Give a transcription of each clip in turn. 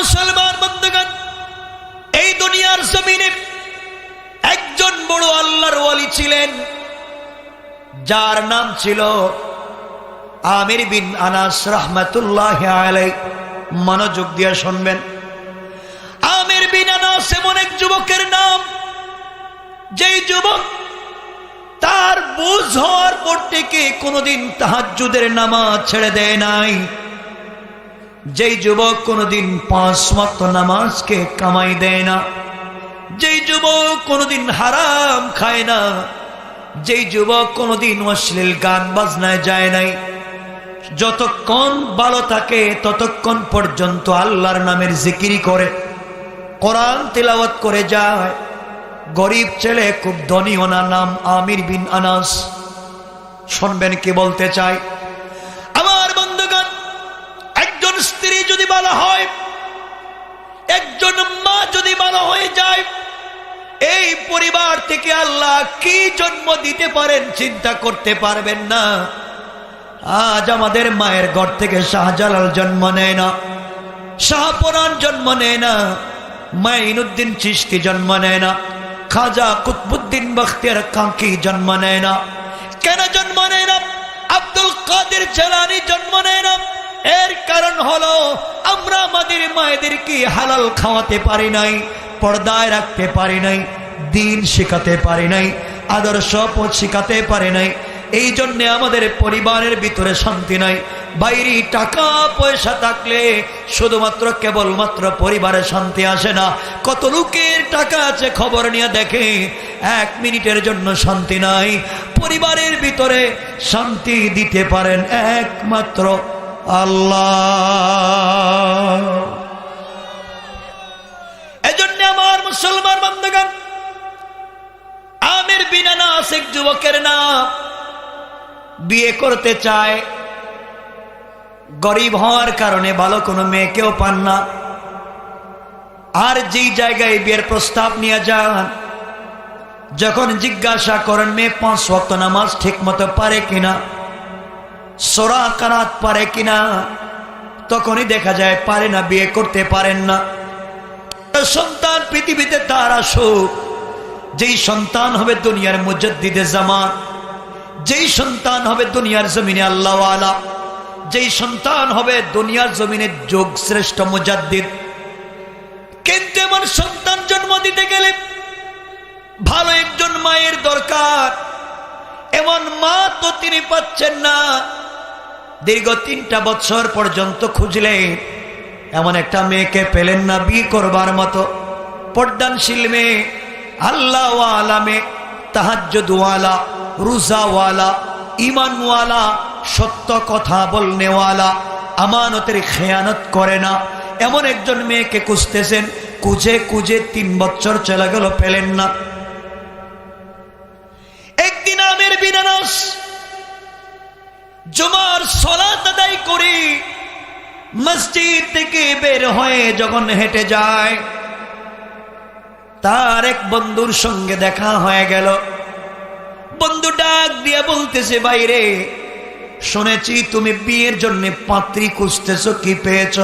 মুসলমান বন্ধুগণ, এই দুনিয়ার জমিনে একজন বড় আল্লাহর ওয়ালি ছিলেন, যার নাম ছিল আমির বিন আনাস রহমতুল্লাহ আলাই মনোযোগ দিয়ে শুনবেন। আমির বিন আনাস এমন এক যুবকের নাম, যেই যুবক তার বুঝ হওয়ার পর থেকে কোনোদিন তাহাজ্জুদের নামাজ ছেড়ে দেয় নাই। যেই যুবক কোনোদিন পাঁচ মাত্র নামাজকে কামাই দেয় না, যেই যুবক কোনোদিন হারাম খায় না, যেই যুবক কোনোদিন অশ্লীল গান বাজনায় যায় নাই, যতক্ষণ ভালো থাকে ততক্ষণ পর্যন্ত আল্লাহর নামের জিকিরি করে, কোরআন তিলাওয়াত করে যায়। গরিব ছেলে খুব ধনী ওনার নাম আমির বিন আনাস। শুনবেন কি বলতে চাই আমার বন্ধুগণ একজন স্ত্রী ভালো হয়, একজন মা যদি ভালো হয়ে যায়, এই পরিবার থেকে আল্লাহ কি জন্ম দিতে পারেন চিন্তা করতে পারবেন না। আজ আমাদের মায়ের ঘর থেকে শাহজালাল জন্ম নেয় না শাহপুরান জন্ম নেয় না, মাইনুদ্দিন চিস্তি জন্ম নেয় না, খাজা কুতবুদ্দিন বখতিয়ার কাঙ্কি জন্ম নেয় না। কেন জন্ম নেয় না? আব্দুল কাদের জেলানি জন্ম নেয় না? এর কারণ হলো, আমরা আমাদের মায়েদেরকে হালাল খাওয়াতে পারি নাই, পর্দায় রাখতে পারি নাই, দিন শেখাতে পারি নাই, আদর্শ পথ শেখাতে পারি নাই। এই জন্যে আমাদের পরিবারের ভিতরে শান্তি নাই। বাইরে টাকা পয়সা থাকলে শুধুমাত্র কেবলমাত্র পরিবারে শান্তি আসে না। কত লোকের টাকা আছে খবর নিয়ে দেখে, এক মিনিটের জন্য শান্তি নাই। পরিবারের ভিতরে শান্তি দিতে পারেন একমাত্র আল্লাহ। এজন্য আমার মুসলমান বন্ধুগণ, আমির বিনা নাস এক যুবকের নাম বিয়ে করতে চায়। গরিব হওয়ার কারণে ভালো কোনো মেয়েকেও পান না। আর যেই জায়গায় বিয়ের প্রস্তাব নিয়ে যান, যখন জিজ্ঞাসা করেন, মেয়ে, পাঁচ ওয়াক্ত নামাজ ঠিক মতো পারে কিনা? সোরা কারাত পারে কিনা, তখনই দেখা যায় পারে না, বিয়ে করতে পারেন না। সন্তান পৃথিবীতে তার আসুক। যেই সন্তান হবে দুনিয়ার মুজদ্দিদে জামান যেই সন্তান হবে দুনিয়ার জমিনে আল্লাহওয়ালা, যেই সন্তান হবে দুনিয়ার জমিনে যোগ শ্রেষ্ঠ মুজাদ্দিদ। কিন্তু এমন সন্তান জন্ম দিতে গেলে ভালো একজন মায়ের দরকার। এমন মা তো তিনি পাচ্ছেন না। দীর্ঘ তিনটা বছর পর্যন্ত খুঁজলেন এমন একটা মেয়েকে পেলেন না বিয়ে করবার মতো। পর্দানশীল মেয়ে আল্লাহ আলামে তাহাজ্জুদওয়ালা, রুজাওয়ালা ইমানওয়ালা সত্য কথা বলনেওয়ালা, আমানতের খেয়ানত করে না। এমন একজন মেয়েকে খুঁজতেছেন কুজে কুজে তিন বছর চলে গেল, পেলেন না। একদিন আমের বিনারস জুমার সলাত আদায় করি, মসজিদ থেকে বের হয়ে যখন হেঁটে যায়, তার এক বন্ধুর সঙ্গে দেখা হয়ে গেল। বন্ধু ডাক দিয়ে বলতেছে, বাইরে, শুনেছি তুমি বিয়ের জন্য পাত্রী খুঁজতেছ, কি পেয়েছ?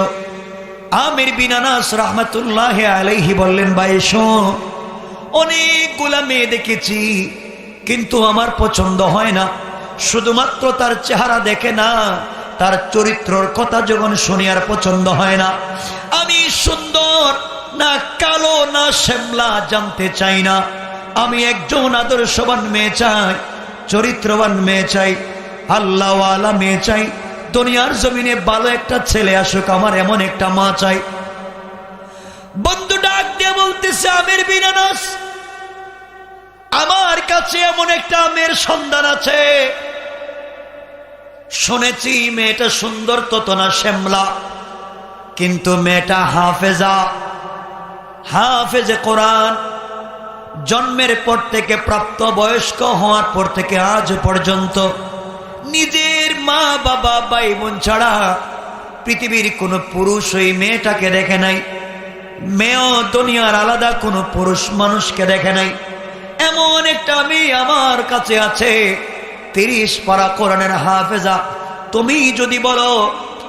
আমির বিনানাস রহমতুল্লাহ আলাইহি বললেন, ভাই, শোন, অনেকগুলা মেয়ে দেখেছি, কিন্তু আমার পছন্দ হয় না। শুধুমাত্র তার চেহারা দেখে না, তার চরিত্রর কথা যখন শুনি আর পছন্দ হয় না, আমি সুন্দর না কালো না শ্যামলা জানতে চাই না। আমি একজন আদর্শবান মেয়ে চাই, চরিত্রবান মেয়ে চাই, আল্লাহওয়ালা মেয়ে চাই, দুনিয়ার জমিনে ভালো একটা ছেলে আসুক, আমার এমন একটা মা চাই। বন্ধু ডাক দিয়ে বলতেছে, আমির বিনানাস আমার কাছে এমন একটা আমের সন্ধান আছে। শুনেছি, মেয়েটা সুন্দর, তত না শ্যামলা। কিন্তু মেয়েটা হাফেজা। হাফেজে কোরআন। জন্মের পর থেকে প্রাপ্ত বয়স্ক হওয়ার পর থেকে আজ পর্যন্ত নিজের মা, বাবা, ভাই, বোন ছাড়া পৃথিবীর কোনো পুরুষ ওই মেয়েটাকে দেখে নাই। মেয়েও দুনিয়ার আলাদা কোনো পুরুষ মানুষকে দেখে নাই। এমন একটা মেয়ে আমার কাছে আছে। তিরিশ পারা কোরআনের হাফেজা। তুমি যদি বলো,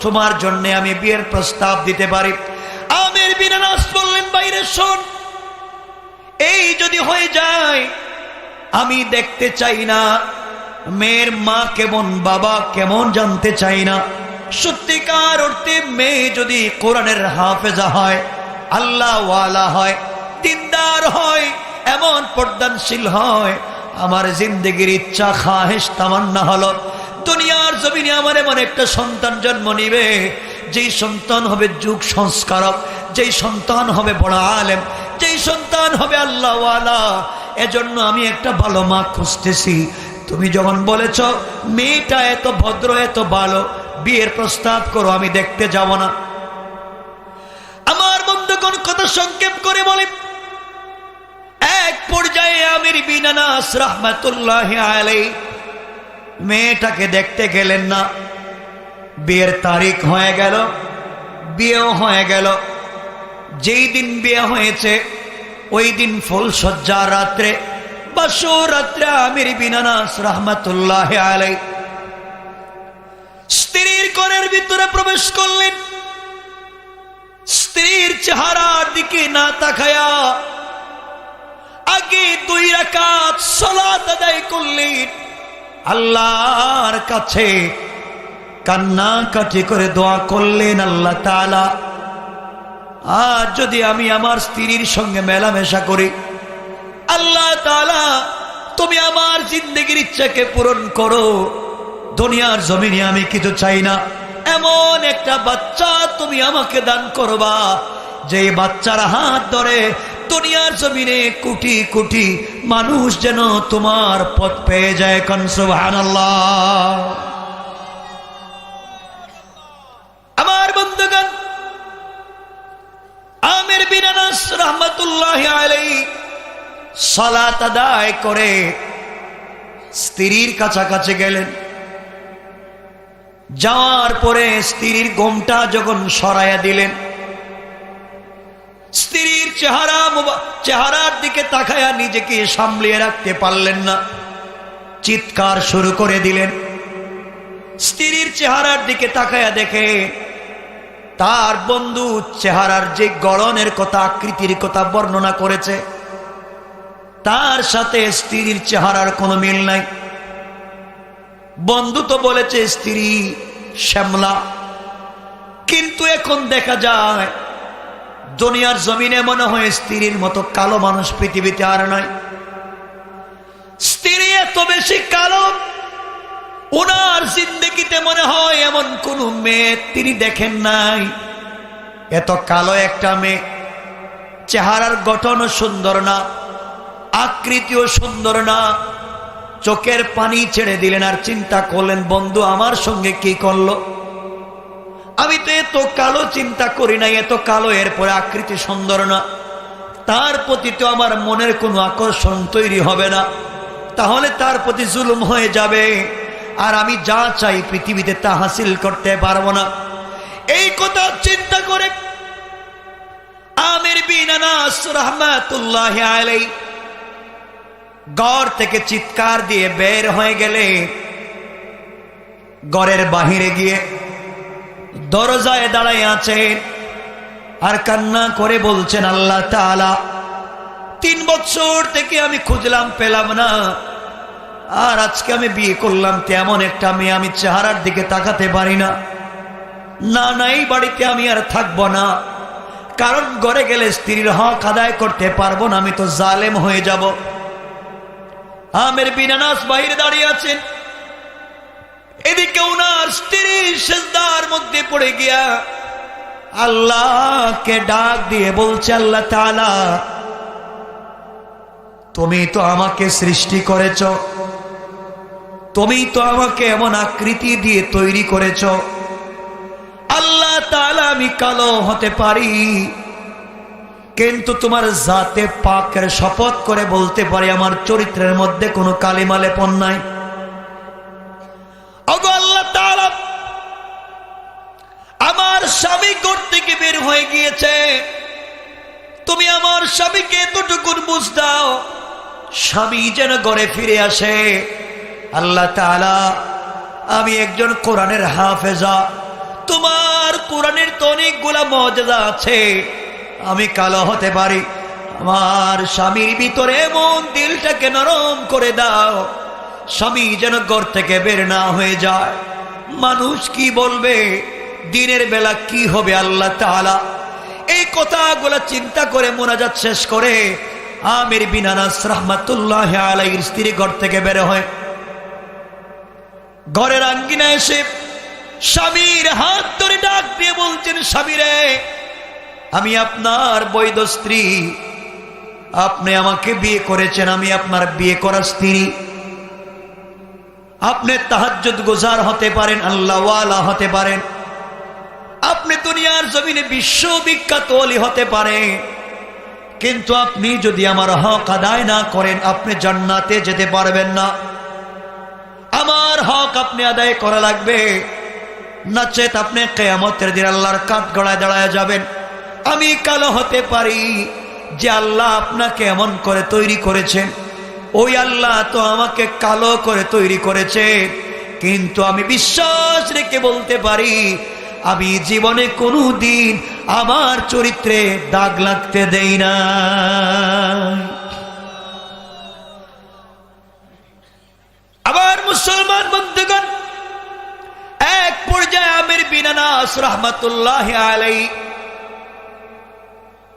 তোমার জন্য আমি বিয়ের প্রস্তাব দিতে পারি। আমি বিনানাস বললেন, বাইরে শোন, এই যদি হয়ে যায়, আমি দেখতে চাই না, মেয়ের মা কেমন, বাবা কেমন জানতে চাই না। সত্যিকার অর্থে মেয়ে যদি কোরআনের হাফেজা হয় আল্লাহ ওয়ালা হয়, দিনদার হয়, এমন পর্দানশীল হয় আমার জিন্দগির ইচ্ছা খাহেস তামান্না হলো। দুনিয়ার জমিনে আমার এমন একটা সন্তান জন্ম নিবে, যেই সন্তান হবে যুগ সংস্কারক, যেই সন্তান হবে বড় আলেম, যেই সন্তান হবে আল্লাহওয়ালা। এজন্য আমি একটা ভালো মা খুঁজতেছি। তুমি যখন বলেছ, মেয়েটা এত ভদ্র, এত ভালো, বিয়ের প্রস্তাব করো, আমি দেখতে যাব না। আমার বন্ধুগণ কথা সংক্ষেপ করে বলে এক পর্যায়ে আমির বিনানাস রহমাতুল্লাহ আলাই মেয়েটাকে দেখতে গেলেন না। বিয়ের তারিখ হয়ে গেল, বিয়েও হয়ে গেল। যেই দিন বিয়ে হয়েছে, ওই দিন ফুল সজ্জা রাত্রে বাসো রাত্রে আমির বিনানাস রহমাতুল্লাহ আলাই স্ত্রীর করের ভিতরে প্রবেশ করলেন। স্ত্রীর চেহারার দিকে না তাকায়া আগে দুই রাকাত সলাত আদায় করলেন আল্লাহর কাছে কান্না কাটি করে দোয়া করলেন আল্লাহ তাআলা। আর যদি আমি আমার স্ত্রীর সঙ্গে মেলামেশা করি, আল্লাহ তাআলা, তুমি আমার জিন্দগির ইচ্ছাকে পূরণ করো। দুনিয়ার জমিনে আমি কিছু চাই না। এমন একটা বাচ্চা তুমি আমাকে দান করবা। যে বাচ্চার হাত ধরে দুনিয়ার জমিনে কোটি কোটি মানুষ যেন তোমার পথ পেয়ে যায় কনসুবহানাল্লাহ আমার বন্ধুগণ, আমির বিনানাস রহমতুল্লাহ আলাই সালাত আদায় করে স্ত্রীর কাছাকাছি গেলেন। যাওয়ার পরে স্ত্রীর গোমটা যখন সরাইয়া দিলেন স্ত্রীর চেহারা চেহারার দিকে তাকায়া নিজেকে সামলিয়ে রাখতে পারলেন না। চিৎকার শুরু করে দিলেন। স্ত্রীর চেহারার দিকে তাকায়া দেখে তার বন্ধু চেহারার যে গড়নের কথা, আকৃতির কথা বর্ণনা করেছে, তার সাথে স্ত্রীর চেহারার কোনো মিল নাই। বন্ধু তো বলেছে, স্ত্রী শ্যামলা, কিন্তু এখন দেখা যায় দুনিয়ার জমিনে মনে হয় স্ত্রীর মতো কালো মানুষ পৃথিবীতে আর নয় স্ত্রী এত বেশি কালো ওনার জিন্দগিতে মনে হয় এমন কোন মেয়ে তিনি দেখেন নাই। এত কালো একটা মেয়ে, চেহারার গঠনও সুন্দর না, আকৃতিও সুন্দর না। চোখের পানি ছেড়ে দিলেন আর চিন্তা করলেন, বন্ধু, আমার সঙ্গে কি করল? আমি তো এত কালো চিন্তা করি নাই, এত কালো, এরপরে আকৃতি সুন্দর না। তার প্রতি তো আমার মনের কোনো আকর্ষণ তৈরি হবে না। তাহলে তার প্রতি জুলুম হয়ে যাবে, আর আমি যা চাই পৃথিবীতে তা হাসিল করতে পারব না। এই কথা চিন্তা করে আমির রহমাতুল্লাহ আলাই গড় থেকে চিৎকার দিয়ে বের হয়ে গেলে গড়ের বাহিরে গিয়ে দরজায় দাঁড়াই আছেন আর কান্না করে বলছেন আল্লাহ তিন বছর থেকে আমি খুঁজলাম, পেলাম না। আর আজকে আমি বিয়ে করলাম, তেমন একটা মেয়ে আমি চেহারার দিকে তাকাতে পারি না। না নাই বাড়িতে আমি আর থাকব না। কারণ ঘরে গেলে স্ত্রীর হক আদায় করতে পারব না, আমি তো জালেম হয়ে যাব। আমের বিনানাস বাহিরে দাঁড়িয়ে আছেন। এদিকে ওনার স্ত্রী সেজদার মধ্যে পড়ে গিয়া আল্লাহকে ডাক দিয়ে বলছে, আল্লাহ তাআলা, তুমি তো আমাকে সৃষ্টি করেছ, তুমি তো আমাকে এমন আকৃতি দিয়ে তৈরি করেছ। আল্লাহ তাআলা, আমি কালো হতে পারি, কিন্তু তোমার জাতে পাকের শপথ করে বলতে পারি, আমার চরিত্রের মধ্যে কোনো কালিমা লেপন নাই। স্বামী যেন ঘরে ফিরে আসে। আল্লাহ তাআলা, আমি একজন কোরআনের হাফেজা। তোমার কোরআনের তো অনেকগুলা মর্যাদা আছে। আমি কালো হতে পারি। আমার স্বামীর ভিতরে মন দিলটাকে নরম করে দাও। স্বামী যেন ঘর থেকে বের না হয়ে যায়। মানুষ কি বলবে? দিনের বেলা কি হবে আল্লাহ তাআলা? এই কথাগুলো চিন্তা করে মোনাজাত শেষ করে আমির বিনানাস রহমাতুল্লাহ আলাইহির স্ত্রী ঘর থেকে বের হয়। ঘরের আঙ্গিনা এসে স্বামীর হাত ধরে ডাক দিয়ে বলছেন, স্বামীরে, আমি আপনার বৈধ স্ত্রী। আপনি আমাকে বিয়ে করেছেন, আমি আপনার বিয়ে করা স্ত্রী। আপনি তাহাজ্জুদ গুজার হতে পারেন আল্লাহওয়ালা হতে পারেন। আপনি দুনিয়ার জমিনে বিশ্ববিখ্যাত অলি হতে পারে কিন্তু আপনি যদি আমার হক আদায় না করেন, আপনি জান্নাতে যেতে পারবেন না। আমার হক আপনি আদায় করা লাগবে। নাচেত আপনি কেয়ামতের দিন আল্লাহর কাঠ গড়ায় দাঁড়ায় যাবেন। আমি কালো হতে পারি যে আল্লাহ আপনাকে এমন করে তৈরি করেছেন। ওই আল্লাহ তো আমাকে কালো করে তৈরি করেছে। কিন্তু আমি বিশ্বাস রেখে বলতে পারি আমি জীবনে কোনো দিন আমার চরিত্রে দাগ লাগতে দেই না। আবার মুসলমান বন্ধুগণ, এক পর্যায়ে আমির বিনানাস রহমতুল্লাহ আলাই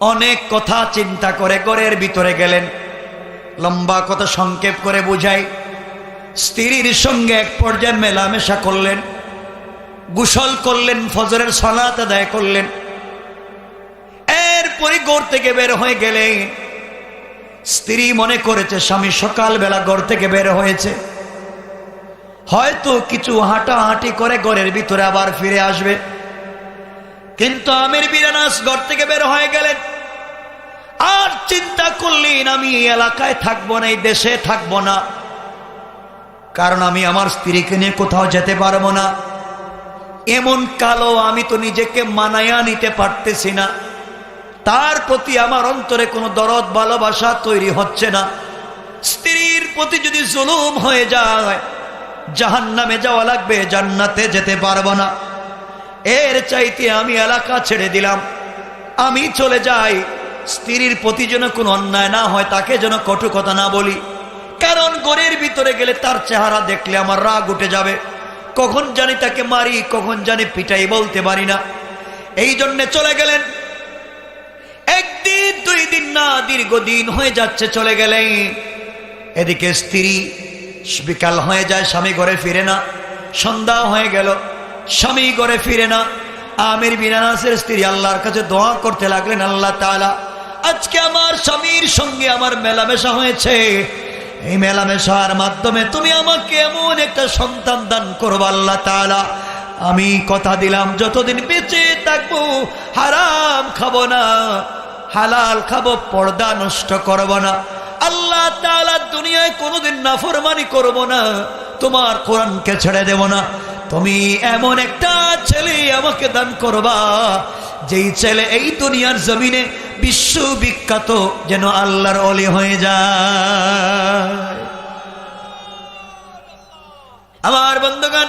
অনেক কথা চিন্তা করে ঘরের ভিতরে গেলেন। লম্বা কথা সংক্ষেপ করে বুঝাই। স্ত্রীর সঙ্গে এক পর্যায়ে মেলামেশা করলেন। গুসল করলেন, ফজরের সলাত আদায় করলেন। এরপরে গোর থেকে বের হয়ে গেলেন স্ত্রী মনে করেছে, স্বামী, সকালবেলা ঘর থেকে বের হয়েছে। হয়তো কিছু হাঁটাহাঁটি করে ঘরের ভিতরে আবার ফিরে আসবে। কিন্তু আমির বিরানাস ঘর থেকে বের হয়ে গেলেন। আর চিন্তা করলেন, আমি এই এলাকায় থাকব না, এই দেশে থাকব না। কারণ আমি আমার স্ত্রীকে নিয়ে কোথাও যেতে পারব না। এমন কালো আমি তো নিজেকে মানায়া নিতে পারতেছি না। তার প্রতি আমার অন্তরে কোনো দরদ, ভালোবাসা তৈরি হচ্ছে না। স্ত্রীর প্রতি যদি জুলুম হয়ে যায় জাহান নামে যাওয়া লাগবে, জান্নাতে যেতে পারব না। এর চাইতে আমি এলাকা ছেড়ে দিলাম। আমি চলে যাই, স্ত্রীর প্রতি যেন কোনো অন্যায় না হয়, তাকে যেন কটু কথা না বলি। কারণ গড়ের ভিতরে গেলে তার চেহারা দেখলে আমার রাগ উঠে যাবে। কখন জানি তাকে মারি, কখন জানি পিটাই বলতে পারি না। এই জন্যে চলে গেলেন। একদিন, দুই দিন না, দীর্ঘদিন হয়ে যাচ্ছে চলে গেলেন। এদিকে স্ত্রী বিকাল হয়ে যায়, স্বামী ঘরে ফিরে না। সন্ধ্যা হয়ে গেল, স্বামী ঘরে ফিরে না। আমির বিনানাসের স্ত্রী আল্লাহর কাছে দোয়া করতে লাগলেন, আল্লাহ তাআলা, আজকে আমার স্বামীর সঙ্গে আমার মেলামেশা হয়েছে। এই মেলামেশার মাধ্যমে তুমি আমাকে এমন একটা সন্তান দান করব, আল্লাহ তাআলা। আমি কথা দিলাম, যতদিন বেঁচে থাকব, হারাম খাব না, হালাল খাব, পর্দা নষ্ট করব না। আল্লাহ তাআলা দুনিয়ায় কোনোদিন নাফরমানি করব না, তোমার কোরআনকে ছেড়ে দেব না। তুমি এমন একটা ছেলে আমাকে দান করবা, যেই ছেলে এই দুনিয়ার জমিনে বিশ্ববিখ্যাত যেন আল্লাহর অলি হয়ে যায়। আমার বন্ধুগণ,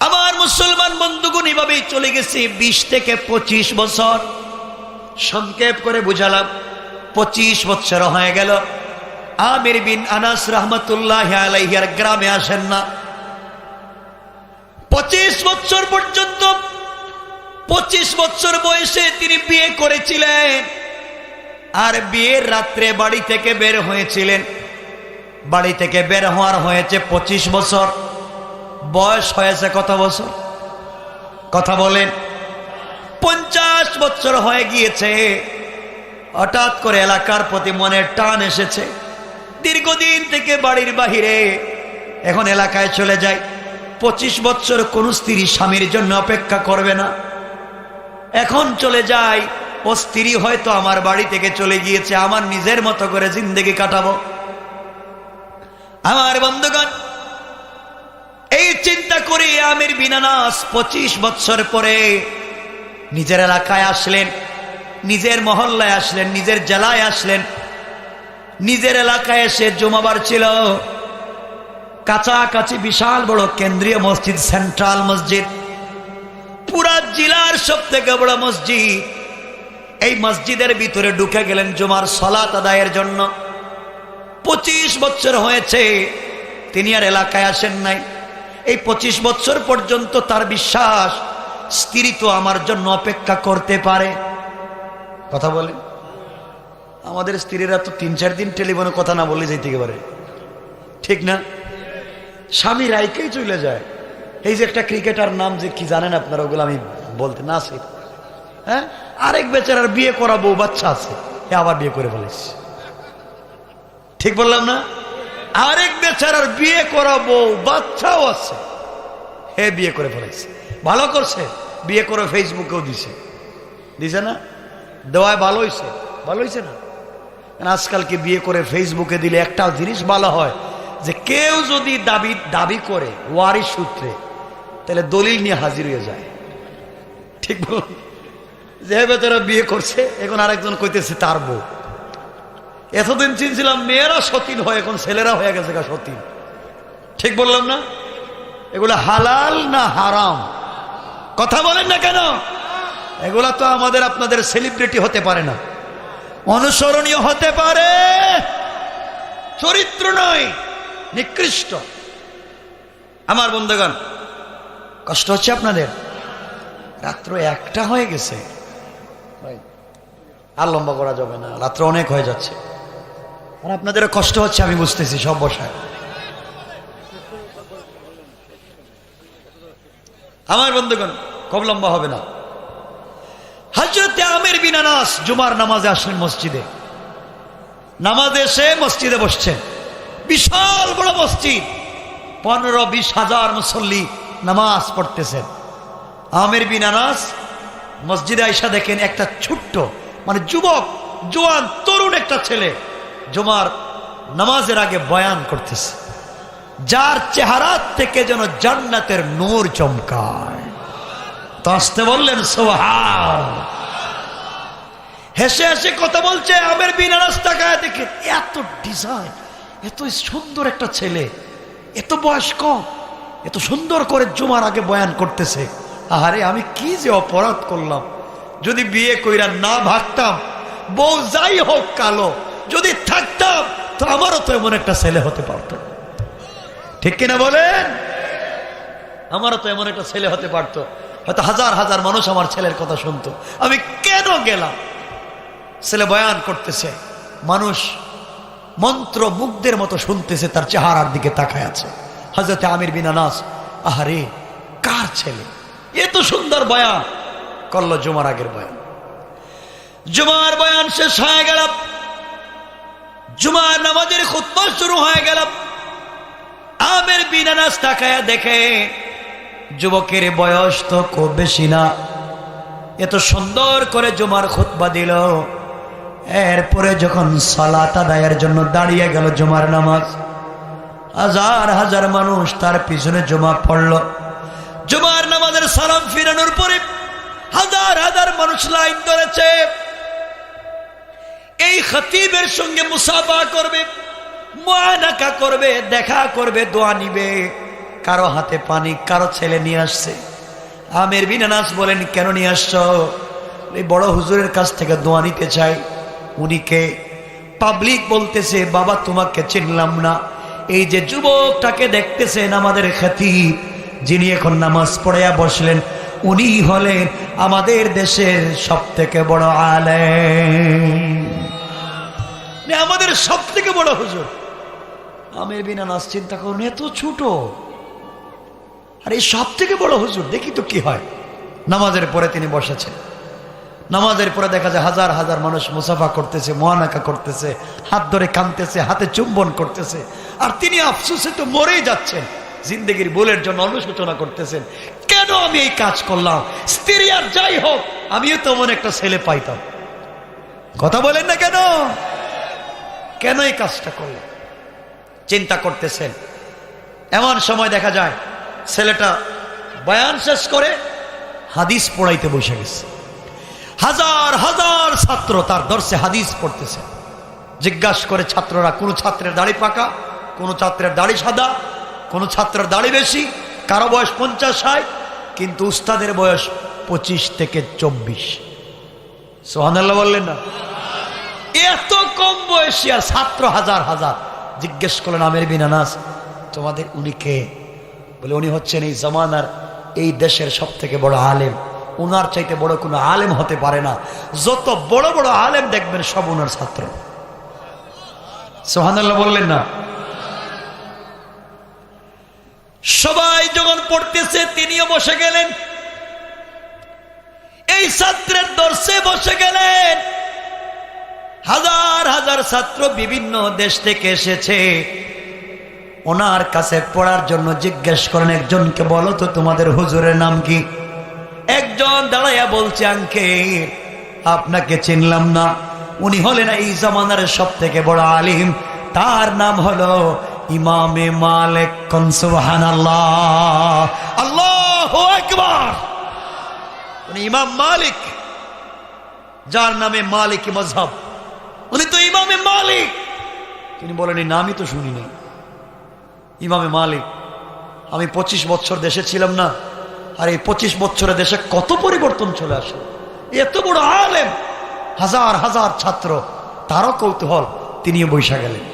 আমার মুসলমান বন্ধুগণ, এভাবেই চলে গেছে বিশ থেকে পঁচিশ বছর। সংক্ষেপ করে বুঝালাম, পঁচিশ বছর হয়ে গেল। আমির বিন আনাস রহমতুল্লাহ আলাইহার গ্রামে আসেন না। পঁচিশ বছর পর্যন্ত পঁচিশ বছর বয়সে তিনি বিয়ে করেছিলেন। আর বিয়ের রাত্রে বাড়ি থেকে বের হয়েছিলেন। বাড়ি থেকে বের হওয়ার হয়েছে পঁচিশ বছর। বয়স হয়েছে কত বছর? কথা বলেন। পঞ্চাশ বছর হয়ে গিয়েছে। হঠাৎ করে এলাকার প্রতি মনের টান এসেছে। দীর্ঘদিন থেকে বাড়ির বাহিরে এখন এলাকায় চলে যায়। পঁচিশ বছর কোন স্ত্রী স্বামীর জন্য অপেক্ষা করবে না। এখন চলে যায় ও স্ত্রী হয়তো আমার বাড়ি থেকে চলে গিয়েছে, আমার নিজের মতো করে জিন্দগি কাটাবো। আমার বন্ধুগণ, এই চিন্তা করে আমির বিনানাস পঁচিশ বছর পরে নিজের এলাকায় আসলেন, নিজের মহল্লায় আসলেন, নিজের জেলায় আসলেন। নিজের এলাকায় এসে জমাবার ছিল। কাছাকাছি বিশাল বড় কেন্দ্রীয় মসজিদ, সেন্ট্রাল মসজিদ। পুরা জেলার সব থেকে বড় মসজিদ। এই মসজিদের ভিতরে ঢুকে গেলেন জুমার সলাত আদায়ের জন্য। পঁচিশ বছর হয়েছে, তিনি আর এলাকায় আসেন নাই। এই পঁচিশ বছর পর্যন্ত তার বিশ্বাস স্ত্রী তো আমার জন্য অপেক্ষা করতে পারে। কথা বলে। আমাদের স্ত্রীরা তো তিন চার দিন টেলিফোনে কথা না বলে যেতে পারে। ঠিক না? স্বামী রাইকেই চলে যায়। এই যে একটা ক্রিকেটার নাম যে কি জানেন আপনারা, ওগুলো আমি বলতে না আসি হ্যাঁ? আরেক বেচারার বিয়ে করা বউ বাচ্চা আছে, এ আবার বিয়ে করে ফেলেছে। ঠিক বললাম না? আরেক বেচারার বিয়ে করা বউ বাচ্চাও আছে, হে বিয়ে করে ফেলেছে। ভালো করছে, বিয়ে করে ফেসবুকেও দিছে। দিছে না? দেওয়ায় ভালো হয়েছে ভালো হয়েছে না? আজকালকে বিয়ে করে ফেসবুকে দিলে একটা জিনিস ভালো হয়, যে কেউ যদি দাবি দাবি করে ওয়ারি সূত্রে তাহলে দলিল নিয়ে হাজির হয়ে যায়। ঠিক বল যে বেচারা বিয়ে করছে, এখন আরেকজন কইতেছে তার বউ। এতদিন চিনছিলাম মেয়েরা সতীন হয়, এখন ছেলেরা হয়ে গেছে গা সতীন। ঠিক বললাম না? এগুলো হালাল না হারাম? কথা বলেন না কেন? এগুলা তো আমাদের, আপনাদের সেলিব্রিটি হতে পারে না। অনুসরণীয় হতে পারে। চরিত্র নয়, নিকৃষ্ট। আমার বন্ধুগণ কষ্ট হচ্ছে আপনাদের? রাত্র একটা হয়ে গেছে। আর লম্বা করা যাবে না, রাত্র অনেক হয়ে যাচ্ছে। আর আপনাদের কষ্ট হচ্ছে, আমি বুঝতেছি, সব বসায়। আমার বন্ধুগণ কম লম্বা হবে না। হজরতে আমের বিনানাস জুমার নামাজে আসলেন মসজিদে। নামাজে এসে মসজিদে বসছেন। বিশাল বড় মসজিদ, পনেরো বিশ হাজার মুসল্লি। নামাজ পড়তেছেন। আমের বিনানাস মসজিদে আইসা দেখেন একটা ছোট্ট মানে যুবক, জোয়ান, তরুণ একটা ছেলে জুমার নামাজের আগে বয়ান করতেছে। যার চেহারা থেকে যেন জান্নাতের নূর চমকায়। তো বললেন সোহার হেসে হেসে কথা বলছে, আমের বিনা রাস্তা গায়ে দেখে এত ডিজাইন এত সুন্দর একটা ছেলে, এত বয়স কম এত সুন্দর করে জুমার আগে বয়ান করতেছে। আরে আমি কি যে অপরাধ করলাম। যদি বিয়ে কইরা না ভাগতাম, বউ যাই হোক কালো, যদি থাকতাম, তো আমারও তো এমন একটা ছেলে হতে পারতো। ঠিক কিনা বলেন? আমারও তো এমন একটা ছেলে হতে পারতো। হয়তো হাজার হাজার মানুষ আমার ছেলের কথা শুনতো। আমি কেন গেলাম? ছেলে বয়ান করতেছে, মানুষ মন্ত্র মুগ্ধের মতো শুনতেছে, তার চেহারার দিকে তাকায় আছে। হজরতে আমির বিনা নাস আহারে, কার ছেলে? এত সুন্দর বয়ান। করল জুমার আগের বয়ান। জুমার বয়ান শেষ হয়ে গেল। জুমার নামাজের খুতবা শুরু হয়ে গেল। আমের বিনা নাস তাকায় দেখে, যুবকের বয়স তো খুব বেশি না। এত সুন্দর করে জুমার খুতবা দিল। এরপরে যখন সালাত আদায়ের জন্য দাঁড়িয়ে গেল জুমার নামাজ হাজার হাজার মানুষ তার পিছনে জমা পড়ল। জুমার নামাজের সালাম ফিরানোর পরে হাজার হাজার মানুষ লাইন ধরেছে। এই খতিবের সঙ্গে মুসাফা করবে মানাকা করবে, দেখা করবে, দোয়া নিবে। কারও হাতে পানি, কারও ছেলে নিয়ে আসছে। আমের বিনানাস বলেন, কেন নিয়ে আসছ? এই বড় হুজুরের কাছ থেকে দোয়া নিতে চাই। উনিকে পাবলিক বলতেছে, বাবা, তোমাকে চিনলাম না। এই যে যুবকটাকে দেখতেছেন আমাদের খ্যাতি যিনি এখন নামাজ পড়িয়া বসলেন, উনি হলেন আমাদের দেশের সব থেকে বড় আলে আমাদের সব থেকে বড় হুজুর। আমি বিনা নাচ চিন্তা করুন, এত ছোট। আর এই সব থেকে বড় হুজুর, দেখি তো কি হয়। নামাজের পরে তিনি বসেছেন। নামাজের পরে দেখা যায় হাজার হাজার মানুষ মুসাফা করতেছে মহানাকা করতেছে, হাত ধরে কানতেছে হাতে চুম্বন করতেছে। আর তিনি আফসোসে তো মরেই যাচ্ছেন। জিন্দগির বলের জন্য অনুশোচনা করতেছেন, কেন আমি এই কাজ করলাম? স্ত্রী আর যাই হোক, আমিও তেমন একটা ছেলে পাইতাম। কথা বলেন না কেন? কেন এই কাজটা করলেন? চিন্তা করতেছেন। এমন সময় দেখা যায়, ছেলেটা বয়ান শেষ করে হাদিস পড়াইতে বসে গেছে। হাজার হাজার ছাত্র তার দর্শে হাদিস পড়তেছে। জিজ্ঞাসা করে ছাত্ররা, কোনো ছাত্রের দাড়ি পাকা? কোনো ছাত্রের দাড়ি সাদা? কোনো ছাত্রের দাড়ি বেশি? কারও বয়স পঞ্চাশ, ষাট? কিন্তু উস্তাদের বয়স পঁচিশ থেকে চব্বিশ। সোহানাল্লাহ বললেন না? এত কম বয়সী আর ছাত্র হাজার হাজার। জিজ্ঞেস করলেন, আমের বিনানাস তোমাদের উনি কে বলে, উনি হচ্ছেন এই জমানার, এই দেশের সব থেকে বড় আলেম। উনার চাইতে বড় কোনো আলেম হতে পারে না। যত বড় বড় আলেম দেখবেন, সব উনার ছাত্র। সোহানাল্লাহ বললেন না? সবাই যখন পড়তেছে, তিনিও বসে গেলেন। এই ছাত্রের দর্শে বসে গেলেন। হাজার হাজার ছাত্র বিভিন্ন দেশ থেকে এসেছে। ওনার কাছে পড়ার জন্য জিজ্ঞেস করেন, একজনকে বলো তো তোমাদের হুজুরের নাম কি? একজন দাঁড়াইয়া বলছে, আঙ্কে, আপনাকে চিনলাম না। উনি হলেন এই জামানার সব থেকে বড় আলিম। তার নাম হলো ইমামে মালিক কনসুবহান আল্লাহ আল্লাহ একবার উনি ইমাম মালিক, যার নামে মালিক মজহব উনি তো ইমামে মালিক। তিনি বলেন নামই তো শুনি ইমামে মালিক, আমি পঁচিশ বছর দেশে ছিলাম না। আর এই পঁচিশ বছরে দেশে কত পরিবর্তন চলে আসে? এত বড় আলেম, হাজার হাজার ছাত্র, তারও কৌতূহল তিনিও বৈশা গেলেন।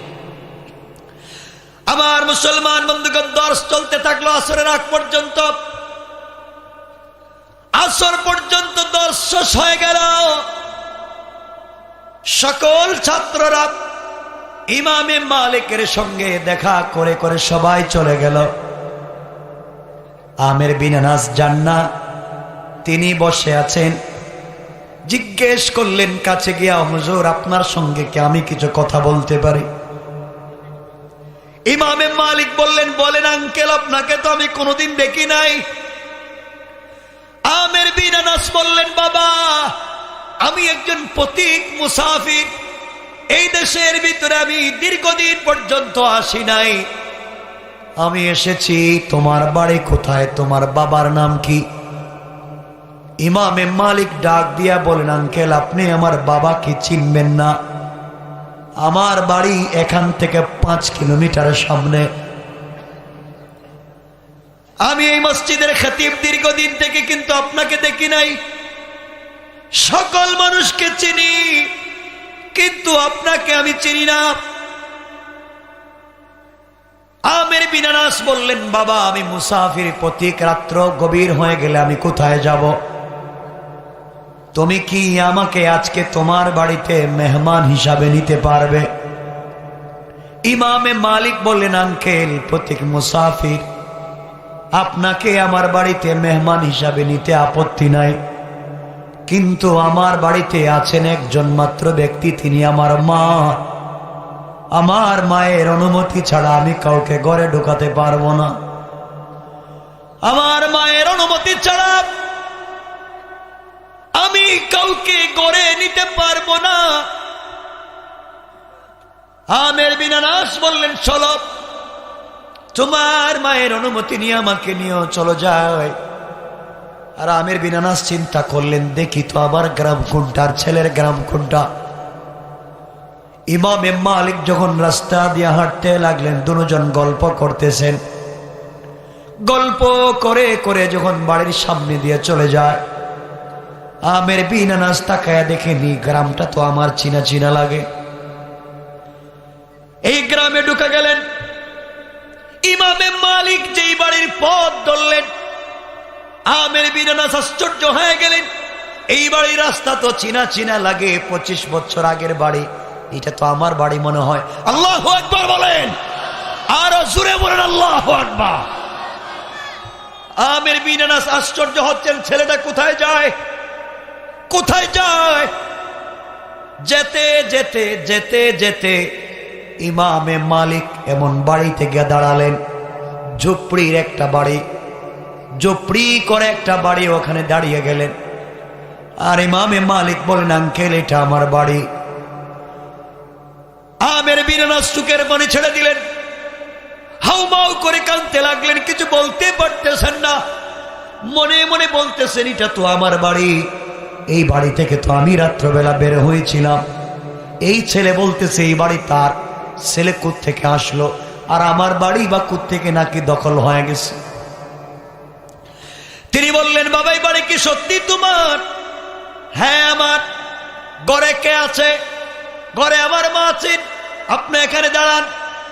আমার মুসলমান বন্ধুগণ, দর্শ চলতে থাকল আসরের আগ পর্যন্ত। আসর পর্যন্ত দর্শ হয়ে গেল। সকল ছাত্ররা ইমামে মালিকের সঙ্গে দেখা করে করে সবাই চলে গেল। আমের বিনানাস জান্না তিনি বসে আছেন। জিজ্ঞেস করলেন, কাছে গিয়া হুজুর, আপনার সঙ্গে কি আমি কিছু কথা বলতে পারি? ইমামে মালিক বললেন, বলেন আঙ্কেল, আপনাকে তো আমি কোনোদিন দেখি নাই। আমের বিনানাস বললেন, বাবা, আমি একজন প্রতীক মুসাফির। এই দেশের ভিতরে আমি দীর্ঘদিন পর্যন্ত আসি নাই। আমি এসেছি, তোমার বাড়ি কোথায়? তোমার বাবার নাম কি? ইমামে মালিক ডাক দিয়া বলেন, আঙ্কেল, আপনি আমার বাবাকে চিনবেন না। আমার বাড়ি এখান থেকে পাঁচ কিলোমিটারের সামনে। আমি এই মসজিদের খতিব দীর্ঘদিন থেকে কিন্তু আপনাকে দেখি নাই। সকল মানুষকে চিনি, কিন্তু আপনাকে আমি চিনি না। বিনানাস বললেন, বাবা, আমি মুসাফির প্রতীক, রাত্র গভীর হয়ে গেলে আমি কোথায় যাব? তুমি কি আমাকে আজকে তোমার বাড়িতে মেহমান হিসাবে নিতে পারবে? ইমামে মালিক বললেন, আঙ্কেল, প্রতীক মুসাফির, আপনাকে আমার বাড়িতে মেহমান হিসাবে নিতে আপত্তি নাই। কিন্তু আমার বাড়িতে আছেন একজন মাত্র ব্যক্তি, তিনি আমার মা। আমার মায়ের অনুমতি ছাড়া আমি কাউকে ঘরে ঢোকাতে পারব না। আমার মায়ের অনুমতি ছাড়া আমি কাউকে গড়ে নিতে পারব না। আমের বিনানাস বললেন, চলো, তোমার মায়ের অনুমতি নিয়ে আমাকে নিয়েও চলো যায় আর আমের বিনানাস চিন্তা করলেন, দেখি তো আবার গ্রাম কোনটার ছেলের গ্রাম কোনটা? ইমামে মালিক যখন রাস্তা দিয়ে হাঁটতে লাগলেন, দুজন গল্প করতেছেন। গল্প করে করে যখন বাড়ির সামনে দিয়ে চলে যায়, আমের বিনা বিনানাস তাকায়া দেখেনি গ্রামটা তো আমার চিনা চিনা লাগে। এই গ্রামে ঢুকে গেলেন। ইমামে মালিক যেই বাড়ির পথ ধরলেন, আমের বিনানাস আশ্চর্য হয়ে গেলেন। এই বাড়ির রাস্তা তো চিনা চিনা লাগে, পঁচিশ বছর আগের বাড়ি। এটা তো আমার বাড়ি মনে হয়। আল্লাহ একবার বলেন। আরও জুড়ে বলেন, আল্লাহ একবার আমের বিনানাস আশ্চর্য হচ্ছেন, ছেলেটা কোথায় যায়? কোথায় যায়? যেতে যেতে যেতে যেতে ইমামে মালিক এমন বাড়িতে গিয়ে দাঁড়ালেন। ঝুপড়ির একটা বাড়ি। ঝুপড়ি করে একটা বাড়ি ওখানে দাঁড়িয়ে গেলেন। আর ইমামে মালিক বলেন, আঙ্কেল, এটা আমার বাড়ি। বিনানাস চুকের পানি ছেড়ে দিলেন। হাউমাউ করে কানতে লাগলেন, কিছু বলতে পারতেছেন না। মনে মনে বলতেছেন, এটা তো আমার বাড়ি। এই বাড়ি থেকে তো আমি রাত্রবেলা বের হয়েছিলাম। এই ছেলে বলতেছে, এই বাড়ি তার। ছেলে থেকে আসলো? আর আমার বাড়ি বা থেকে নাকি দখল হয়ে গেছে? তিনি বললেন, বাবা, এই বাড়ি কি সত্যি তোমার? হ্যাঁ আমার। ঘরে কে আছে? ঘরে আমার মা আছেন। আপনি এখানে দাঁড়ান।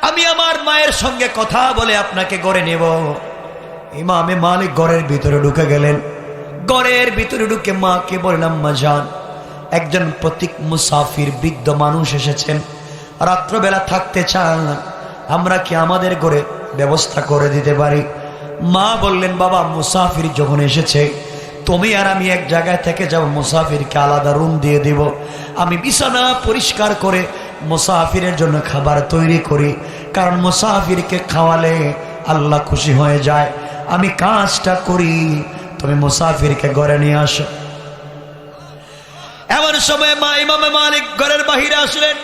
আমি আমার মায়ের সঙ্গে কথা বলে আপনাকে গড়ে নেব। ইমামে মালিক ঘরের ভিতরে ঢুকে গেলেন। ঘরের ভিতরে ঢুকে মাকে বললাম মা যান। একজন প্রতীক মুসাফির, বৃদ্ধ মানুষ এসেছেন। রাত্রবেলা থাকতে চান, আমরা কি আমাদের ঘরে ব্যবস্থা করে দিতে পারি? মা বললেন, বাবা, মুসাফির যখন এসেছে, তুমি আর আমি এক জায়গায় থেকে যাব মুসাফিরকে আলাদা রুম দিয়ে দিব। আমি বিছানা পরিষ্কার করে মুসাফিরের জন্য খাবার তৈরি করি। কারণ মুসাফিরকে খাওয়ালে আল্লাহ খুশি হয়ে যায়। আমি কাজটা করি, তুমি মুসাফিরকে ঘরে নিয়ে আসো। এমন সময় মা ইমামে মালিক ঘরের বাহিরে আসলেন।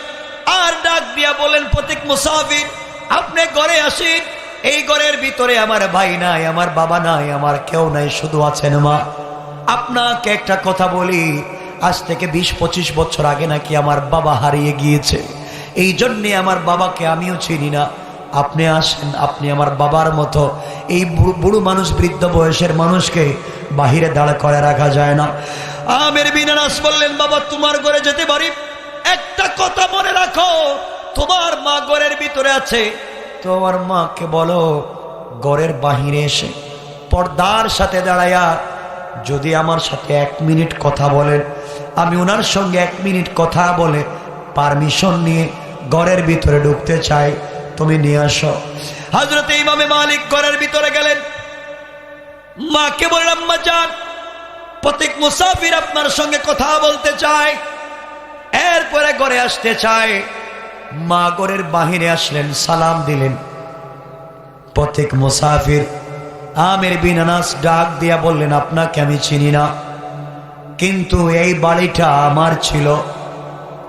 আর ডাক দিয়া বলেন প্রতীক মুসাফির, আপনি ঘরে আসেন। এই ঘরের ভিতরে আমার ভাই নাই, আমার বাবা নাই, আমার কেউ নাই, শুধু আছেন মা। আপনাকে একটা কথা বলি আজ থেকে বিশ, পঁচিশ বছর আগে নাকি আমার বাবা হারিয়ে গিয়েছে। এই জন্যে আমার বাবাকে আমিও চিনি না। আপনি আসেন, আপনি আমার বাবার মতো। এই বুড়ো মানুষ, বৃদ্ধ বয়সের মানুষকে বাহিরে দাঁড় করে রাখা যায় না। আমের বিনানাস বললেন, বাবা, তোমার ঘরে যেতে পারি? একটা কথা মনে রাখো, তোমার মা ঘরের ভিতরে আছে। তোমার মাকে বলো, ঘরের বাহিরে এসে পর্দার সাথে দাঁড়াইয়া যদি আমার সাথে এক মিনিট কথা বলেন আমি ওনার সঙ্গে এক মিনিট কথা বলে পারমিশন নিয়ে ঘরের ভিতরে ঢুকতে চাই। তুমি নিয়ে আসো। হাজরতে ইমামে মালিক ঘরের ভিতরে গেলেন। মাকে বললাম মা যান, প্রত্যেক মুসাফির আপনার সঙ্গে কথা বলতে চায়। এরপরে ঘরে আসতে চায়। মা ঘরের বাহিরে আসলেন, সালাম দিলেন। প্রত্যেক মুসাফির আমের বিনানাস ডাক দিয়া বললেন, আপনাকে আমি চিনি না। কিন্তু এই বাড়িটা আমার ছিল।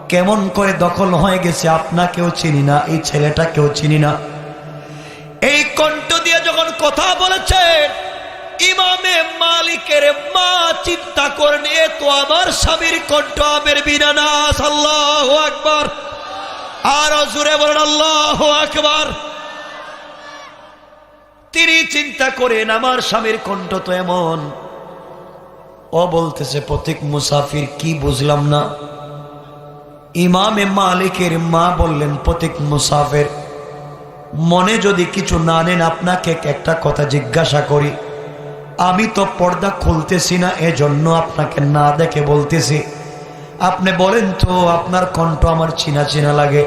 কেমন করে দখল হয়ে গেছে আপনাকেও চিনি না, এই ছেলেটাকেও চিনি না। এই কণ্ঠ দিয়ে যখন কথা বলেছেন ইমামে মালিকের মা চিন্তা করেন, এ তো আমার স্বামীর কণ্ঠ, আমের বিনানাস আল্লাহ আকবার। আর জুড়ে বলেন, আল্লাহ আকবার। তিনি চিন্তা করেন, আমার স্বামীর কণ্ঠ তো এমন ও বলতেছে প্রতীক মুসাফির, কি বুঝলাম না? ইমামে মালিকের মা বললেন প্রতীক মুসাফির, মনে যদি কিছু না নেন, আপনাকে একটা কথা জিজ্ঞাসা করি। আমি তো পর্দা খুলতেছি না, এজন্য আপনাকে না দেখে বলতেছি। আপনি বলেন তো, আপনার কণ্ঠ আমার চিনা চিনা লাগে।